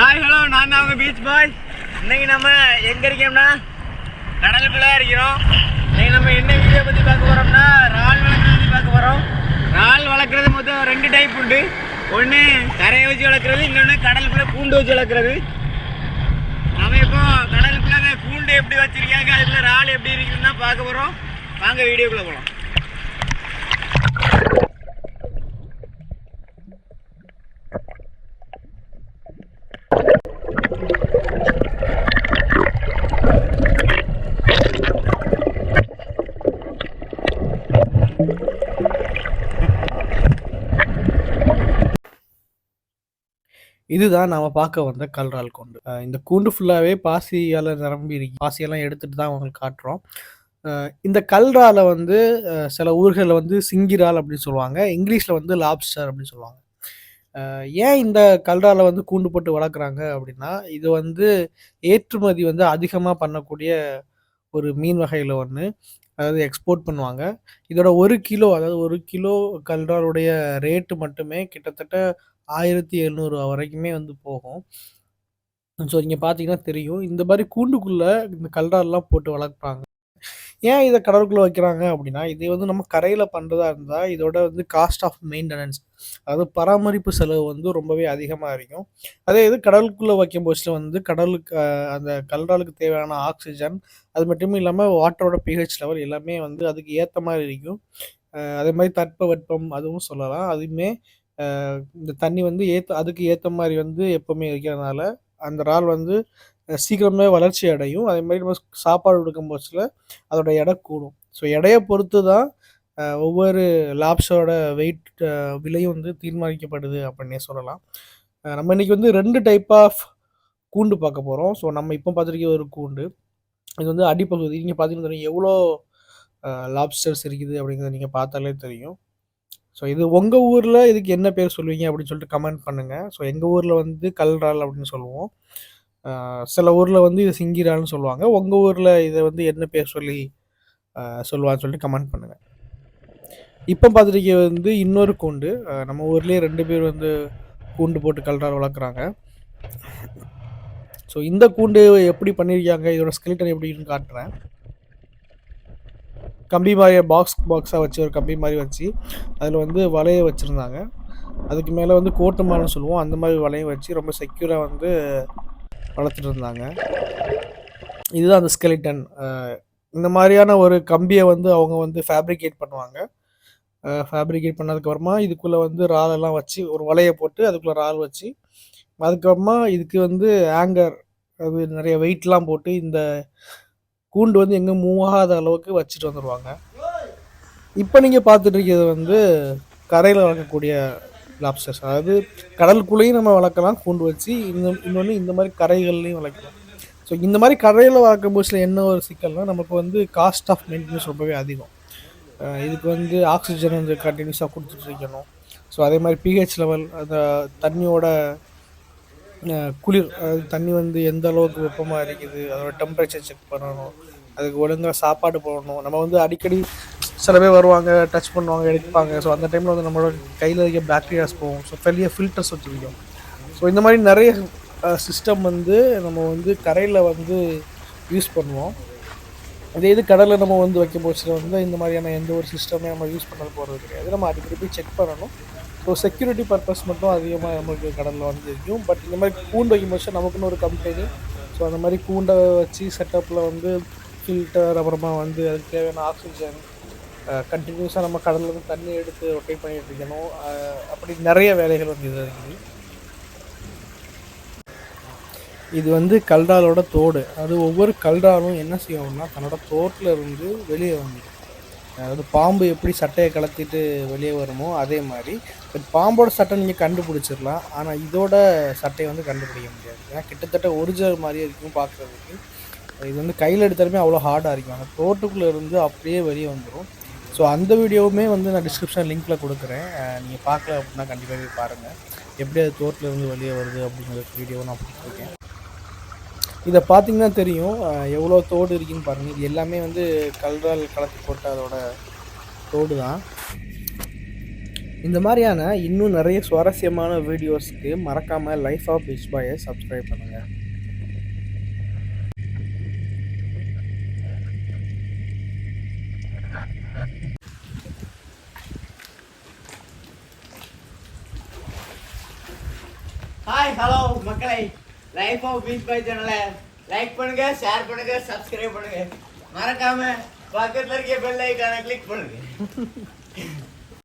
Hi hello நான் தான் அவங்க பீச் பாய் இன்னைக்கு நம்ம எங்க இருக்கோம்னா கடலுக்குள்ளே இருக்கிறோம். இன்னைக்கு நம்ம என்ன வீடியோ பற்றி பார்க்க போகிறோம்னா இறால் வளர்க்குறது பற்றி பார்க்க போகிறோம் இறால் வளர்க்குறது மொத்தம் ரெண்டு டைப் உண்டு. ஒன்று கரையை வச்சு வளர்க்குறது இன்னொன்று கடலுக்குள்ளே பூண்டு வச்சு வளர்க்குறது. நம்ம இப்போ கடலுக்குள்ளே பூண்டு எப்படி வச்சிருக்காங்க அதுக்குள்ளே இறால் எப்படி இருக்குதுன்னு தான் பார்க்க போகிறோம் வாங்க வீடியோக்குள்ளே போகலாம் இதுதான் நாம பார்க்க வந்த கல்றால் கூண்டு. இந்த கூண்டு ஃபுல்லாகவே பாசியால் நிரம்பி இருக்கு. பாசியெல்லாம் எடுத்துட்டு தான் உங்களுக்கு காட்டுறோம். இந்த கல்றால வந்து சில ஊர்களில் வந்து சிங்கிரால் அப்படின்னு சொல்லுவாங்க. இங்கிலீஷில் வந்து லாப்ஸ்டர் அப்படின்னு சொல்லுவாங்க. ஏன் இந்த கல்றால வந்து கூண்டு போட்டு வளர்க்குறாங்க அப்படின்னா இது வந்து ஏற்றுமதி வந்து அதிகமாக பண்ணக்கூடிய ஒரு மீன் வகையில் ஒன்று அதாவது எக்ஸ்போர்ட் பண்ணுவாங்க. இதோட ஒரு கிலோ அதாவது ஒரு கிலோ கல்றாருடைய ரேட்டு மட்டுமே கிட்டத்தட்ட ஆயிரத்தி எழுநூறு வரைக்குமே வந்து போகும். ஸோ இங்கே பார்த்தீங்கன்னா தெரியும். இந்த மாதிரி கூண்டுக்குள்ளே இந்த கல்றாலாம் போட்டு வளர்ப்பாங்க. ஏன் இதை கடலுக்குள்ளே வைக்கிறாங்க அப்படின்னா இது வந்து நம்ம கரையில் பண்ணுறதா இருந்தால் இதோட வந்து காஸ்ட் ஆஃப் மெயின்டெனன்ஸ் அதாவது பராமரிப்பு செலவு வந்து ரொம்பவே அதிகமாக இருக்கும். அதே இது கடலுக்குள்ளே வைக்கும் போச்சில் வந்து கடலுக்கு அந்த கல்றாலுக்கு தேவையான ஆக்சிஜன் அது மட்டும் இல்லாமல் வாட்டரோட பிஹெச் லெவல் எல்லாமே வந்து அதுக்கு ஏற்ற மாதிரி இருக்கும். அதே மாதிரி தட்பவெப்பம் அதுவும் சொல்லலாம். அதுவுமே இந்த தண்ணி வந்து ஏற்ற அதுக்கு ஏற்ற மாதிரி வந்து எப்போவுமே இருக்கிறதுனால அந்த இறால் வந்து சீக்கிரமே வளர்ச்சி அடையும். அதே மாதிரி நம்ம சாப்பாடு கொடுக்கும் போச்சில் அதோட எடை கூடும். ஸோ எடையை பொறுத்து தான் ஒவ்வொரு லாப்ஸோட வெயிட் விலையும் வந்து தீர்மானிக்கப்படுது அப்படின்னே சொல்லலாம். நம்ம இன்னைக்கு வந்து ரெண்டு டைப் ஆஃப் கூண்டு பார்க்க போகிறோம் ஸோ நம்ம இப்போ பார்த்துருக்க ஒரு கூண்டு. இது வந்து அடிப்பகுதி. நீங்கள் பார்த்தீங்கன்னா எவ்வளோ லாப்ஸ்டர்ஸ் இருக்குது அப்படிங்கிறத நீங்கள் பார்த்தாலே தெரியும். ஸோ இது உங்கள் ஊரில் இதுக்கு என்ன பேர் சொல்லுவீங்க அப்படின்னு சொல்லிட்டு கமெண்ட் பண்ணுங்கள் ஸோ எங்கள் ஊரில் வந்து கல்றால் அப்படின்னு சொல்லுவோம். சில ஊரில் வந்து இது சிங்கிரால்னு சொல்லுவாங்க. உங்கள் ஊரில் இதை வந்து என்ன பேர் சொல்லி சொல்லுவான்னு சொல்லிட்டு கமெண்ட் பண்ணுங்கள் இப்போ பார்த்துருக்க வந்து இன்னொரு கூண்டு. நம்ம ஊர்லேயே ரெண்டு பேர் வந்து கூண்டு போட்டு கல்றால் வளர்க்குறாங்க. ஸோ இந்த கூண்டு எப்படி பண்ணியிருக்காங்க இதோட ஸ்கெலிட்டன் எப்படின்னு காட்டுறேன். கம்பி மாதிரி பாக்ஸ் பாக்ஸாக வச்சு ஒரு கம்பி மாதிரி வச்சு அதில் வந்து வலையை வச்சுருந்தாங்க. அதுக்கு மேலே வந்து கோட்டுமான்னு சொல்லுவோம். அந்த மாதிரி வலையை வச்சு ரொம்ப செக்யூராக வந்து வளர்த்துட்டு இருந்தாங்க இதுதான் அந்த ஸ்கெலிட்டன் இந்த மாதிரியான ஒரு கம்பியை வந்து அவங்க வந்து ஃபேப்ரிகேட் பண்ணுவாங்க. ஃபேப்ரிகேட் பண்ணதுக்கப்புறமா இதுக்குள்ளே வந்து ராலெல்லாம் வச்சு ஒரு வலையை போட்டு அதுக்குள்ளே ரால் வச்சு அதுக்கப்புறமா இதுக்கு வந்து ஆங்கர் அது நிறைய வெயிட்லாம் போட்டு இந்த கூண்டு வந்து எங்கே மூவ் ஆகாத அளவுக்கு வச்சுட்டு வந்துடுவாங்க இப்போ நீங்கள் பார்த்துட்டு இருக்கிறது வந்து கரையில் வளர்க்கக்கூடிய லாப்ஸ்டர்ஸ் அதாவது கடலுக்குள்ளேயும் நம்ம வளர்க்கலாம் கூண்டு வச்சு இந்த இன்னொன்று இந்த மாதிரி கரைகள்லையும் வளர்க்கலாம். ஸோ இந்த மாதிரி கரையில் வளர்க்கும் போச்சில் என்ன ஒரு சிக்கல்னா நமக்கு வந்து காஸ்ட் ஆஃப் மெயின்டெனன்ஸ் ரொம்பவே அதிகம். இதுக்கு வந்து ஆக்சிஜன் வந்து கண்டினியூஸாக கொடுத்துட்டு இருக்கணும். ஸோ அதே மாதிரி பிஹெச் லெவல் அந்த தண்ணியோட குளிர் அதாவது தண்ணி வந்து எந்த அளவுக்கு வெப்பமாக இருக்குது அதோட டெம்பரேச்சர் செக் பண்ணணும் அதுக்கு ஒழுங்காக சாப்பாடு போடணும். நம்ம வந்து அடிக்கடி சில பேர் வருவாங்க டச் பண்ணுவாங்க எடுப்பாங்க. ஸோ அந்த டைமில் வந்து நம்மளோட கையில் இருக்க பாக்டீரியாஸ் போகும். ஸோ பெரிய ஃபில்டர்ஸ் வச்சுருக்கோம். ஸோ இந்த மாதிரி நிறைய சிஸ்டம் வந்து நம்ம வந்து கரையில் வந்து யூஸ் பண்ணுவோம். அதே இது கடலில் நம்ம வந்து வைக்கும் போச்சில் வந்து இந்த மாதிரியான எந்த ஒரு சிஸ்டமே நம்ம யூஸ் பண்ண போகிறது கிடையாது. நம்ம அடிக்கடி போய் செக் பண்ணணும். ஸோ செக்யூரிட்டி பர்பஸ் மட்டும் அதிகமாக நமக்கு கடலில் வந்து இருக்கும். பட் இந்த மாதிரி கூண்டு வைக்கும் போது நமக்குன்னு ஒரு கம்பெனி ஸோ அந்த மாதிரி கூண்டை வச்சு செட்டப்பில் வந்து ஃபில்டர் அப்புறமா வந்து அதுக்கு தேவையான ஆக்சிஜன் கண்டினியூஸாக நம்ம கடல்ல தண்ணி எடுத்து ரொட்டேட் பண்ணிட்டு இருக்கணும். அப்படி நிறைய வேலைகள் வந்து இது இருக்குது. இது வந்து கல்டாலோட தோடு. அது ஒவ்வொரு கல்டாலும் என்ன செய்யணும்னா தன்னோட தோட்டில் இருந்து வெளியே வந்துடும் அதாவது பாம்பு எப்படி சட்டையை கலத்திட்டு வெளியே வருமோ அதே மாதிரி பட் பாம்போட சட்டை நீங்கள் கண்டுபிடிச்சிடலாம். ஆனால் இதோட சட்டையை வந்து கண்டுபிடிக்க முடியாது. ஏன்னா கிட்டத்தட்ட ஒரிஜினல் மாதிரியே இருக்கும் பார்க்குறதுக்கு இது வந்து கையில் எடுத்தாலுமே அவ்வளோ ஹார்டாக இருக்கும். அந்த தோட்டுக்குள்ளே இருந்து அப்படியே வெளியே வந்துடும் ஸோ அந்த வீடியோவுமே வந்து நான் டிஸ்கிரிப்ஷன் லிங்க்கில் கொடுக்குறேன். நீங்கள் பார்க்கல அப்படின்னா கண்டிப்பாக போய் பாருங்கள் எப்படி அது தோட்டிலேருந்து வெளியே வருது அப்படிங்கிற வீடியோ நான் கொடுத்துருக்கேன். இதை பார்த்தீங்கன்னா தெரியும். எவ்வளோ தோடு இருக்குன்னு பாருங்கள் இது எல்லாமே வந்து கல்றால் கலத்து போட்ட அதோட தோடு தான். இந்த மாதிரியான இன்னும் நிறைய சுவாரஸ்யமான வீடியோஸ்க்கு மறக்காமல் லைஃப் ஆஃப் இஸ்பாயை சப்ஸ்கிரைப் பண்ணுங்கள் ஹாய் ஹலோ மக்களை. லைஃப் ஆஃப் பீச் பாய் சேனலை லைக் பண்ணுங்க ஷேர் பண்ணுங்க சப்ஸ்கிரைப் பண்ணுங்க. மறக்காம பக்கத்தில் இருக்க பெல் ஐக்கான கிளிக் பண்ணுங்க.